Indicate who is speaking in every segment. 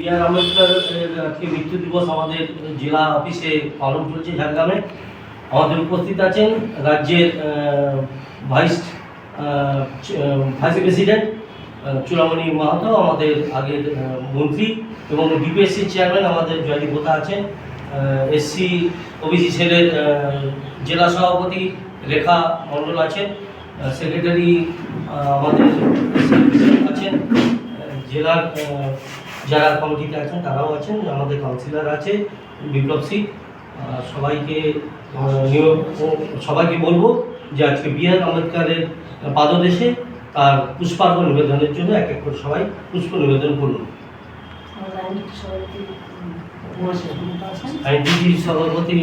Speaker 1: B R Ambedkar আজকে মৃত্যু দিবস আমাদের জেলা অফিসে পালন করেছে ঝাড়গ্রামে। আমাদের উপস্থিত আছেন রাজ্যের vice vice president Churamani Mahato আমাদের আগের মন্ত্রী এবং ডিপিএসসি চেয়ারম্যান আমাদের জয়দীপ হোতা আছেন। এসসি ওবিসি আহ, জেলা সভাপতি রেখা মণ্ডল আছেন। সেক্রেটারি আমাদের আছেন। জেলার যারা কমিটিতে আছেন তারাও আছেন আমাদের কাউন্সিলর আছে বিপ্লব সিং সবাইকে সবাইকে বলব যে আজকে বি আর আম্বেদকরের পাদদেশে তার পুষ্পার্ঘ নিবেদনের জন্য এক এক করে সবাই পুষ্প নিবেদন করুন। সভাপতি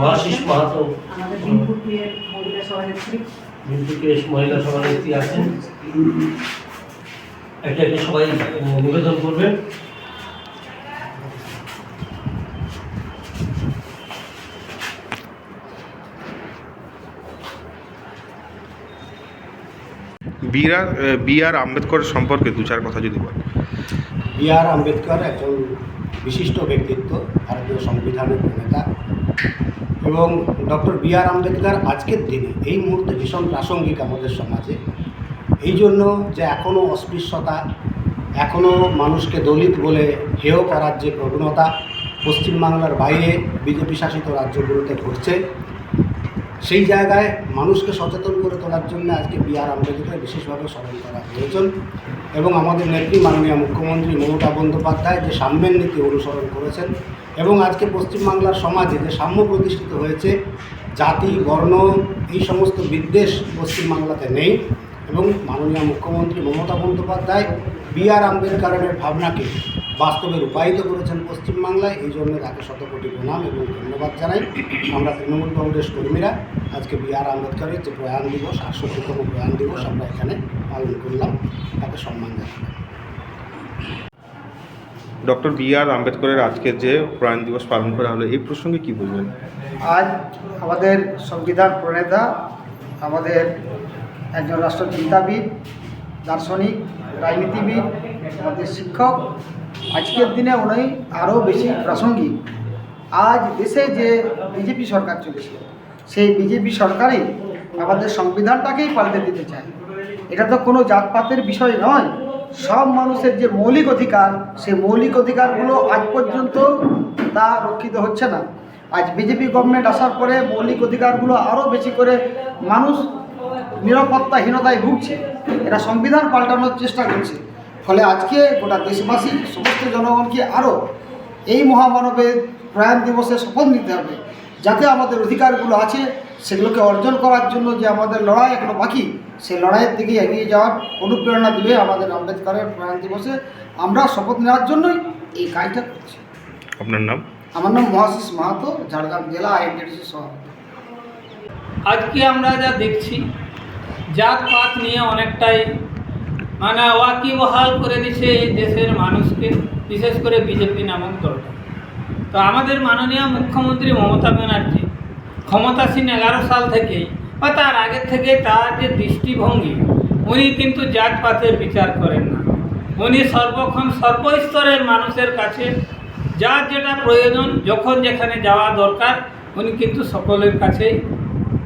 Speaker 1: মহাশিস মাহাতো
Speaker 2: মহিলা সভানেত্রী
Speaker 1: আছেন। একটা একটা সবাই নিবেদন করবেন
Speaker 3: B R B R Ambedkar সম্পর্কে দু চার কথা যদি বল
Speaker 4: বি আর আম্বেদকর একজন বিশিষ্ট ব্যক্তিত্ব ভারতীয় সংবিধানের প্রণেতা এবং ডক্টর বি আর আম্বেদকর আজকের দিনে এই মুহূর্তে ভীষণ প্রাসঙ্গিক আমাদের সমাজে। এই জন্য যে এখনও অস্পৃশ্যতা এখনও মানুষকে দলিত বলে হেয় করার যে প্রবণতা পশ্চিমবাংলার বাইরে বিজেপি শাসিত রাজ্যগুলোতে ঘটছে, সেই জায়গায় মানুষকে সচেতন করে তোলার জন্য আজকে বি আর বিশেষভাবে স্মরণ করা প্রয়োজন এবং আমাদের নেত্রী মাননীয় মুখ্যমন্ত্রী মমতা বন্দ্যোপাধ্যায় যে সাম্যের নীতি অনুসরণ করেছেন এবং আজকে পশ্চিমবাংলার সমাজে যে সাম্য প্রতিষ্ঠিত হয়েছে, জাতি, বর্ণ, এই সমস্ত বিদ্বেষ পশ্চিমবাংলাতে নেই। এবং মাননীয় মুখ্যমন্ত্রী মমতা বন্দ্যোপাধ্যায় বি আর আম্বেদকরের ভাবনাকে বাস্তবে রূপায়িত করেছেন পশ্চিমবাংলায়। এই জন্য তাকে শতকোটি প্রণাম এবং ধন্যবাদ জানাই। আমরা তৃণমূল কংগ্রেস কর্মীরা আজকে বি আর আম্বেদকরের যে প্রয়াণ দিবস আটষট্টিতম প্রয়াণ দিবস আমরা এখানে পালন করলাম। তাকে সম্মান জানাই।
Speaker 3: ডক্টর বি আর আম্বেদকরের আজকের যে প্রয়াণ দিবস পালন করা হলো এই প্রসঙ্গে কি বলবেন?
Speaker 5: আজ আমাদের সংবিধান প্রণেতা আমাদের একজন রাষ্ট্রচিন্তাবিদ, দার্শনিক, রাজনীতিবিদ, আমাদের শিক্ষক। আজকের দিনে উনি আরও বেশি প্রাসঙ্গিক। আজ দেশে যে বিজেপি সরকার চলেছে, সেই বিজেপি সরকারই আমাদের সংবিধানটাকেই পাল্টে দিতে চায়। এটা তো কোনো জাতপাতের বিষয় নয়। সব মানুষের যে মৌলিক অধিকার, সেই মৌলিক অধিকারগুলো আজ পর্যন্ত তা রক্ষিত হচ্ছে না। আজ বিজেপি গভর্নমেন্ট আসার পরে মৌলিক অধিকারগুলো আরও বেশি করে মানুষ নিরাপত্তাহীনতায় ভুগছে এরা সংবিধান পাল্টানোর চেষ্টা করছে। ফলে আজকে গোটা দেশবাসী সমস্ত জনগণকে আরও এই মহামানবের প্রয়াণ দিবসে শপথ নিতে হবে যাতে আমাদের অধিকারগুলো আছে সেগুলোকে অর্জন করার জন্য যে আমাদের লড়াই এখনও বাকি সেই লড়াইয়ের দিকে এগিয়ে যাওয়ার অনুপ্রেরণা দিবে আমাদের আম্বেদকরের প্রয়াণ দিবসে। আমরা শপথ নেওয়ার জন্যই এই কাজটা করছি।
Speaker 3: আপনার নাম?
Speaker 5: আমার নাম মহাশিস মাহাতো ঝাড়গ্রাম জেলা আইএনটিডিসি সভাপতি।
Speaker 6: আজকে আমরা যা দেখছি জাতপাত নিয়ে অনেকটাই মানে ওয়াকিবহাল করে দিচ্ছে এই দেশের মানুষকে, বিশেষ করে বিজেপি নামক দলটা। তো আমাদের মাননীয় মুখ্যমন্ত্রী মমতা ব্যানার্জি ক্ষমতাসীন এগারো সাল থেকেই বা তার আগের থেকে তার যে দৃষ্টিভঙ্গি, উনি কিন্তু জাতপাতের বিচার করেন না। উনি সর্বক্ষণ সর্বস্তরের মানুষের কাছে যার যেটা প্রয়োজন, যখন যেখানে যাওয়া দরকার, উনি কিন্তু সকলের কাছেই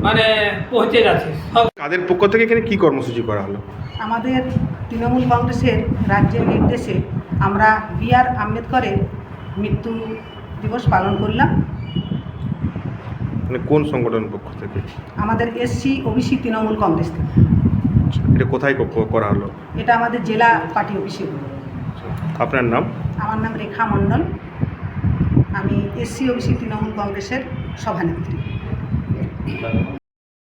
Speaker 6: মানে পৌঁছে যাচ্ছে সব
Speaker 3: কাদের পক্ষ থেকে এখানে কি কর্মসূচি করা হলো?
Speaker 2: আমাদের তৃণমূল কংগ্রেসের রাজ্যের নির্দেশে আমরা বি আর আম্বেদকরের মৃত্যু দিবস পালন করলাম।
Speaker 3: মানে কোন সংগঠন পক্ষ থেকে?
Speaker 2: আমাদের এসসি ওবিসি তৃণমূল কংগ্রেস থেকে।
Speaker 3: এটা কোথায় ক- করা হলো?
Speaker 2: এটা আমাদের জেলা পার্টি অফিসে। হলো।
Speaker 3: আপনার নাম?
Speaker 2: আমার নাম রেখা মণ্ডল। আমি এসসি ওবিসি তৃণমূল কংগ্রেসের সভানেত্রী।